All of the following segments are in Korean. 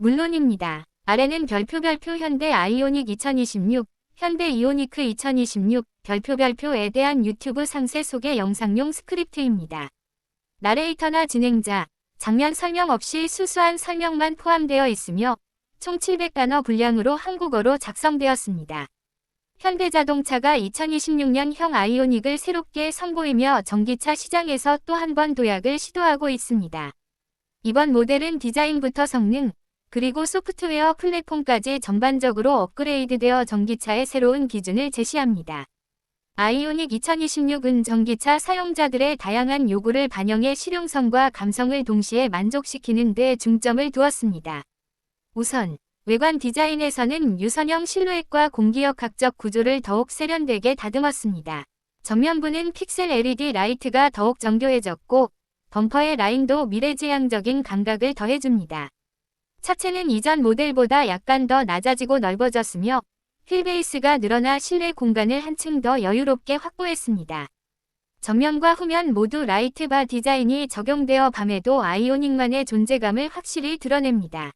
물론입니다. 아래는 별표 별표 현대 아이오닉 2026, 현대 이오니크 2026 별표 별표에 대한 유튜브 상세 소개 영상용 스크립트입니다. 나레이터나 진행자, 장면 설명 없이 수수한 설명만 포함되어 있으며 총 700단어 분량으로 한국어로 작성되었습니다. 현대자동차가 2026년형 아이오닉을 새롭게 선보이며 전기차 시장에서 또 한 번 도약을 시도하고 있습니다. 이번 모델은 디자인부터 성능, 그리고 소프트웨어 플랫폼까지 전반적으로 업그레이드되어 전기차의 새로운 기준을 제시합니다. 아이오닉 2026은 전기차 사용자들의 다양한 요구를 반영해 실용성과 감성을 동시에 만족시키는 데 중점을 두었습니다. 우선 외관 디자인에서는 유선형 실루엣과 공기역학적 구조를 더욱 세련되게 다듬었습니다. 전면부는 픽셀 LED 라이트가 더욱 정교해졌고 범퍼의 라인도 미래지향적인 감각을 더해줍니다. 차체는 이전 모델보다 약간 더 낮아지고 넓어졌으며 휠베이스가 늘어나 실내 공간을 한층 더 여유롭게 확보했습니다. 전면과 후면 모두 라이트바 디자인이 적용되어 밤에도 아이오닉만의 존재감을 확실히 드러냅니다.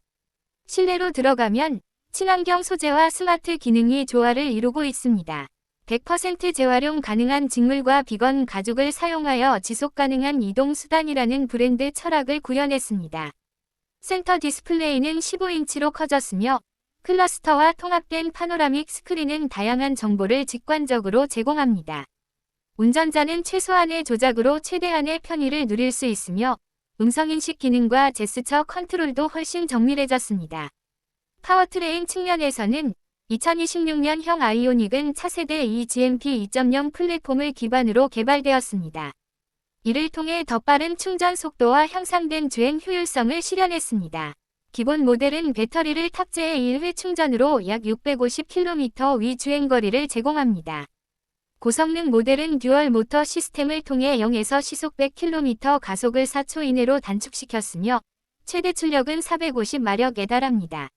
실내로 들어가면 친환경 소재와 스마트 기능이 조화를 이루고 있습니다. 100% 재활용 가능한 직물과 비건 가죽을 사용하여 지속 가능한 이동 수단이라는 브랜드 철학을 구현했습니다. 센터 디스플레이는 15인치로 커졌으며 클러스터와 통합된 파노라믹 스크린은 다양한 정보를 직관적으로 제공합니다. 운전자는 최소한의 조작으로 최대한의 편의를 누릴 수 있으며 음성인식 기능과 제스처 컨트롤도 훨씬 정밀해졌습니다. 파워트레인 측면에서는 2026년형 아이오닉은 차세대 eGMP 2.0 플랫폼을 기반으로 개발되었습니다. 이를 통해 더 빠른 충전 속도와 향상된 주행 효율성을 실현했습니다. 기본 모델은 배터리를 탑재해 1회 충전으로 약 650km 위 주행거리를 제공합니다. 고성능 모델은 듀얼 모터 시스템을 통해 0에서 시속 100km 가속을 4초 이내로 단축시켰으며 최대 출력은 450마력에 달합니다.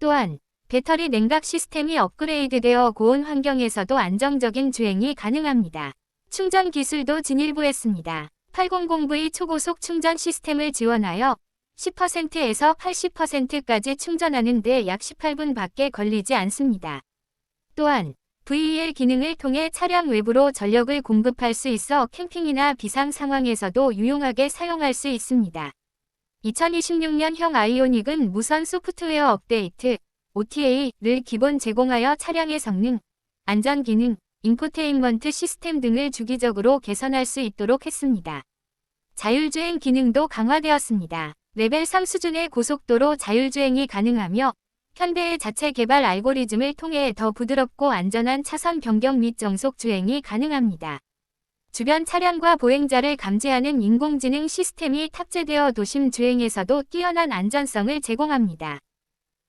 또한 배터리 냉각 시스템이 업그레이드되어 고온 환경에서도 안정적인 주행이 가능합니다. 충전 기술도 진일보했습니다. 800V 초고속 충전 시스템을 지원하여 10%에서 80%까지 충전하는 데 약 18분 밖에 걸리지 않습니다. 또한 VEL 기능을 통해 차량 외부로 전력을 공급할 수 있어 캠핑이나 비상 상황에서도 유용하게 사용할 수 있습니다. 2026년형 아이오닉은 무선 소프트웨어 업데이트 OTA를 기본 제공하여 차량의 성능, 안전 기능, 인포테인먼트 시스템 등을 주기적으로 개선할 수 있도록 했습니다. 자율주행 기능도 강화되었습니다. 레벨 3 수준의 고속도로 자율주행이 가능하며 현대의 자체 개발 알고리즘을 통해 더 부드럽고 안전한 차선 변경 및 정속 주행이 가능합니다. 주변 차량과 보행자를 감지하는 인공지능 시스템이 탑재되어 도심 주행에서도 뛰어난 안전성을 제공합니다.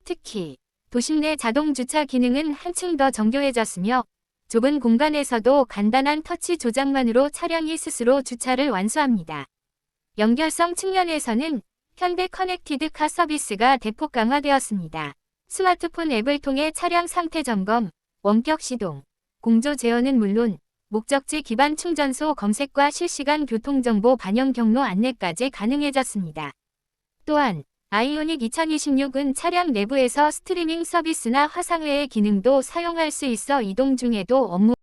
특히 도심 내 자동 주차 기능은 한층 더 정교해졌으며 좁은 공간에서도 간단한 터치 조작만으로 차량이 스스로 주차를 완수합니다. 연결성 측면에서는 현대 커넥티드 카 서비스가 대폭 강화되었습니다. 스마트폰 앱을 통해 차량 상태 점검, 원격 시동, 공조 제어는 물론 목적지 기반 충전소 검색과 실시간 교통정보 반영 경로 안내까지 가능해졌습니다. 또한 아이오닉 2026은 차량 내부에서 스트리밍 서비스나 화상 회의 기능도 사용할 수 있어 이동 중에도 업무